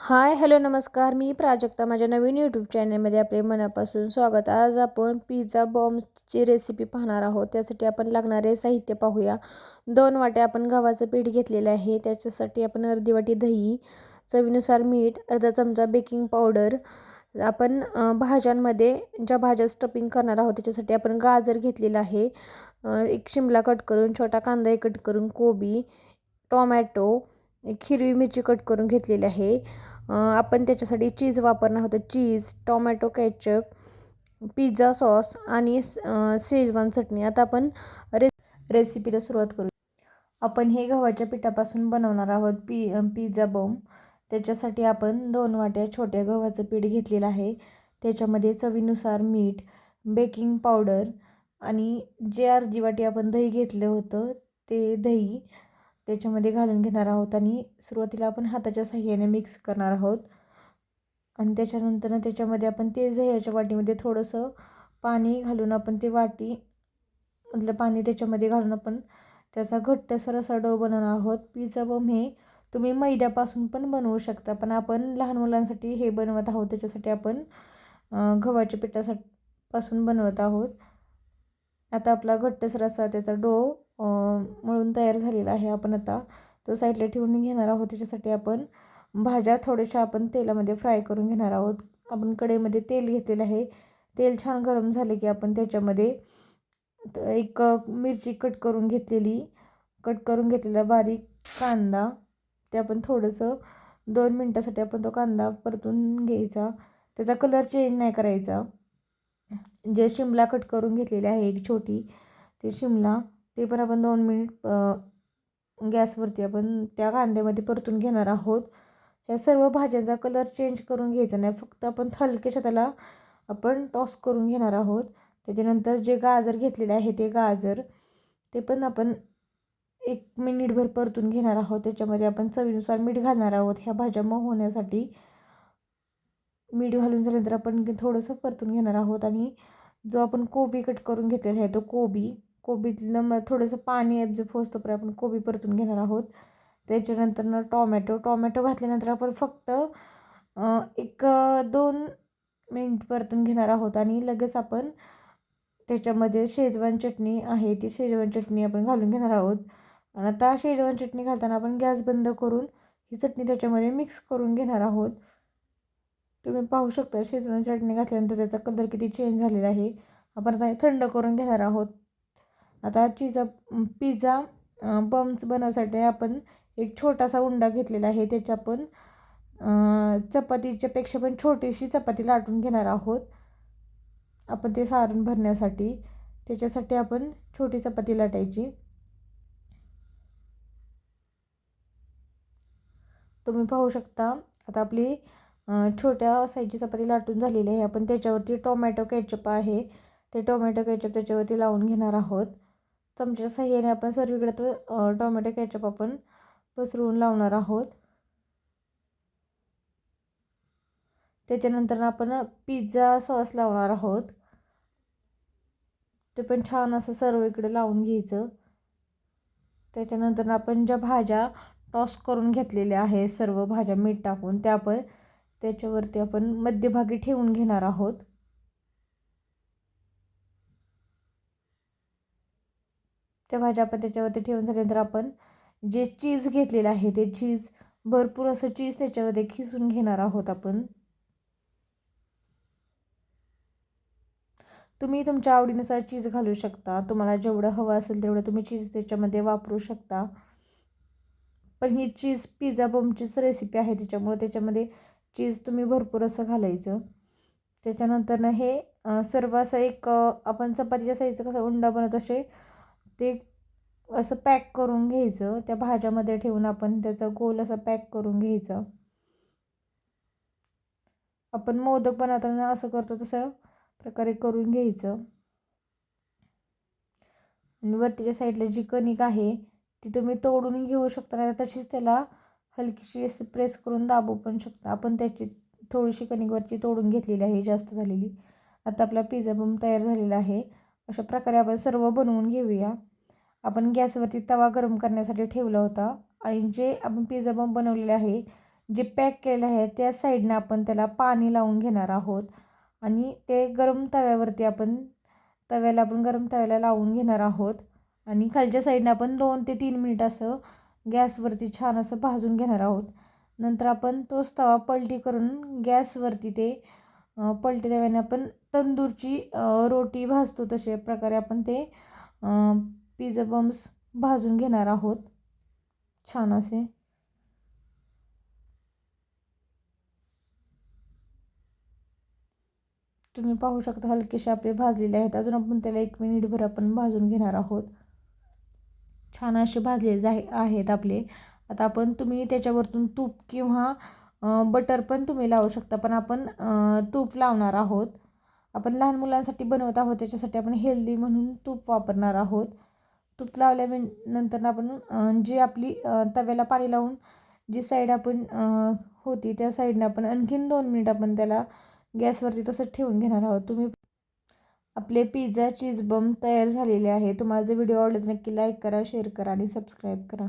Hi hello नमस्कार. मी प्राजक्ता. माझ्या नवीन YouTube चॅनलमध्ये आपले मनापासून स्वागत. आज आपण पिझ्झा बॉम्बची रेसिपी पाहणार आहोत. त्यासाठी आपण लागणारे साहित्य पाहूया. दोन वाट्या आपण गव्हाचं पीठ घेतलेलं आहे. त्याच्यासाठी आपण अर्धी वाटी दही चवीनुसार मीठ अर्धा चमचा बेकिंग पावडर आपण भाज्यांमध्ये ज्या भाज्या स्टफिंग करणार आहोत त्याच्यासाठी आपण गाजर घेतलेलं आहे. एक शिमला कट करून छोटा कांदा कट करून कोबी टोमॅटो एक हिरवी मिरची कट करून घेतलेली आहे. आपण त्याच्यासाठी चीज वापरणार होतो cheese tomato ketchup pizza sauce आणि शेजवान चटणी. आता आपण रे रेसिपीला सुरुवात करू. आपण हे गव्हाच्या पिठापासून बनवणार आहोत पी पिझ्झा बॉम त्याच्यासाठी आपण दोन वाट्या छोट्या गव्हाचं पीठ घेतलेलं आहे. त्याच्यामध्ये चवीनुसार मीठ बेकिंग पावडर आणि जे अर्धी वाटी आपण दही घेतलं होतं ते दही त्याच्यामध्ये घालून घेणार आहोत आणि सुरुवातीला आपण हाताच्या साह्याने मिक्स करणार आहोत. आणि त्याच्यानंतर त्याच्यामध्ये आपण ते झह्याच्या वाटीमध्ये थोडंसं पाणी घालून आपण ते वाटी मधलं पाणी त्याच्यामध्ये घालून आपण त्याचा घट्टसर असा डो बनवणार आहोत. पिझ्झा बम हे तुम्ही मैद्यापासून पण बनवू शकता पण आपण लहान मुलांसाठी हे बनवत आहोत. त्याच्यासाठी आपण गव्हाच्या पिठासाठी पासून बनवत आहोत. आता आपला घट्टसर असा त्याचा डो मळून तयार झालेला आहे आपण आता. तो साईडला ठेवून घेणार आहोत. त्याच्यासाठी आपण भाज्या थोड्याशा आपण तेलामध्ये फ्राय करून घेणार आहोत. आपण कढईमध्ये तेल घेतलेलं आहे. तेल छान गरम झाले की आपण त्याच्यामध्ये एक मिरची कट करून घेतलेली. कट करून घेतलेला बारीक कांदा. ते आपण थोडंसं दोन मिनटासाठी आपण तो कांदा परतून घ्यायचा. त्याचा कलर चेंज नाही करायचा. जे शिमला कट करून घेतलेली आहे एक छोटी ते शिमला ते पण आपण दोन मिनिट गॅसवरती आपण त्या कांद्यामध्ये परतून घेणार आहोत. ह्या सर्व भाज्यांचा कलर चेंज करून घ्यायचा नाही फक्त आपण हलकेशा त्याला आपण टॉस करून घेणार आहोत. त्याच्यानंतर जे गाजर घेतलेले आहे ते गाजर ते पण आपण एक मिनिटभर परतून घेणार आहोत. त्याच्यामध्ये आपण चवीनुसार मीठ घालणार आहोत. ह्या भाज्या मऊ होण्यासाठी मीठ घालून झाल्यानंतर आपण थोडंसं परतून घेणार आहोत. आणि जो आपण कोबी कट करून घेतलेला आहे तो कोबी कोबीतलं मग थोडंसं पाणी ॲब्झॉर्ब होतोपर्यंत आपण कोबी परतून घेणार आहोत त्याच्यानंतर टॉमॅटो. टॉमॅटो घातल्यानंतर आपण फक्त एक दोन मिनिट परतून घेणार आहोत आणि लगेच आपण त्याच्यामध्ये शेजवान चटणी आहे ती शेजवान चटणी आपण घालून घेणार आहोत. आणि आता शेजवान चटणी घालताना आपण गॅस बंद करून ही चटणी त्याच्यामध्ये मिक्स करून घेणार आहोत. तुम्ही पाहू शकता शेजवान चटणी घातल्यानंतर त्याचा कलर किती चेंज झालेला आहे. आपण आता थंड करून घेणार आहोत. आता चिजा पिझ्झा बम्स बनवण्यासाठी आपण एक छोटासा उंडा घेतलेला आहे. त्याच्या आपण चपातीच्यापेक्षा पण छोटीशी चपाती लाटून घेणार आहोत. आपण ते सारण भरण्यासाठी. त्याच्यासाठी आपण छोटी चपाती लाटायची. तुम्ही पाहू शकता आता आपली छोट्या साईजची चपाती लाटून झालेली आहे. आपण त्याच्यावरती टोमॅटो केचप आहे. ते टोमॅटो कॅचअप त्याच्यावरती लावून घेणार आहोत. चमच्याच्या साह्याने आपण सर्वीकडे तो टोमॅटो कॅचअप आपण पसरवून लावणार आहोत. त्याच्यानंतर आपण पिझ्झा सॉस लावणार आहोत. ते पण छान असं सर्व इकडे लावून घ्यायचं. त्याच्यानंतर आपण ज्या भाज्या टॉस करून घेतलेल्या आहे सर्व भाज्या मीठ टाकून त्या आपण त्याच्यावरती आपण मध्यभागी ठेवून घेणार आहोत. त्या भाज्या आपण त्याच्यावरती ठेवून झाल्यानंतर आपण जे चीज घेतलेलं आहे ते चीज भरपूर असं चीज त्याच्यामध्ये खिसून घेणार आहोत आपण. तुम्ही तुमच्या आवडीनुसार चीज घालू शकता. तुम्हाला जेवढं हवं असेल तेवढं तुम्ही चीज त्याच्यामध्ये वापरू शकता. पण ही चीज पिझ्झा बमचीच रेसिपी आहे त्याच्यामुळे त्याच्यामध्ये चीज तुम्ही भरपूर असं घालायचं. त्याच्यानंतर हे सर्व असं एक आपण चपातीच्या साईजचं कसं उंडा बनवतो असे ते असं पॅक करून घ्यायचं. त्या भाज्यामध्ये ठेवून आपण त्याचा गोल असं पॅक करून घ्यायचं. आपण मोदक बनवताना असं करतो तसं प्रकारे करून घ्यायचं. आणि वरतीच्या साईडला जी कणिक आहे ती तुम्ही तोडून घेऊ शकता तशीच त्याला हलकीशी अशी प्रेस करून दाबू पण शकता. आपण त्याची थोडीशी कणिकवरची तोडून घेतलेली आहे जास्त झालेली. आता आपला पिझ्झा बम तयार झालेला आहे. अशा प्रकारे आपण सर्व बनवून घेऊया. आपण गॅसवरती तवा गरम करण्यासाठी ठेवला होता. आणि जे आपण पिझ्झा बम बनवलेले आहे जे पॅक केलेलं आहे त्या साईडनं आपण त्याला पाणी लावून घेणार आहोत. आणि ते गरम तव्यावरती आपण तव्याला आपण गरम तव्याला लावून घेणार आहोत. आणि खालच्या साईडनं आपण दोन ते तीन मिनिट असं गॅसवरती छान असं भाजून घेणार आहोत. नंतर आपण तोच तवा पलटी करून गॅसवरती ते पलटी तव्याने आपण तंदूरची रोटी भाजतो तशा प्रकारे आपण ते पिझ्झा बम्स भाजून घेणार आहोत. छान असे. तुम्ही पाहू शकता हलकेसे आपले भाजलेले आहेत. अजून आपण त्याला एक मिनिटभर आपण भाजून घेणार आहोत. छान असे भाजले जा आहेत आपले. आता आपण तुम्ही त्याच्यावरतून तूप किंवा बटर पण तुम्ही लावू शकता. पण आपण तूप लावणार आहोत. आपण लहान मुलांसाठी बनवत आहोत. त्याच्यासाठी आपण हेल्दी म्हणून तूप वापरणार आहोत. तूप लावल्यानंतर आपण जी आपली तव्याला पाणी लावून जी साईड आपण होती त्या साईडने आपण आणखीन दोन मिनिट आपण त्याला गॅसवरती तसं ठेवून घेणार आहोत. तुम्ही आपले पिझ्झा चीज बम तयार झालेले आहे. तुम्हाला जर व्हिडिओ आवडला तर नक्की लाईक करा शेअर करा आणि सबस्क्राईब करा.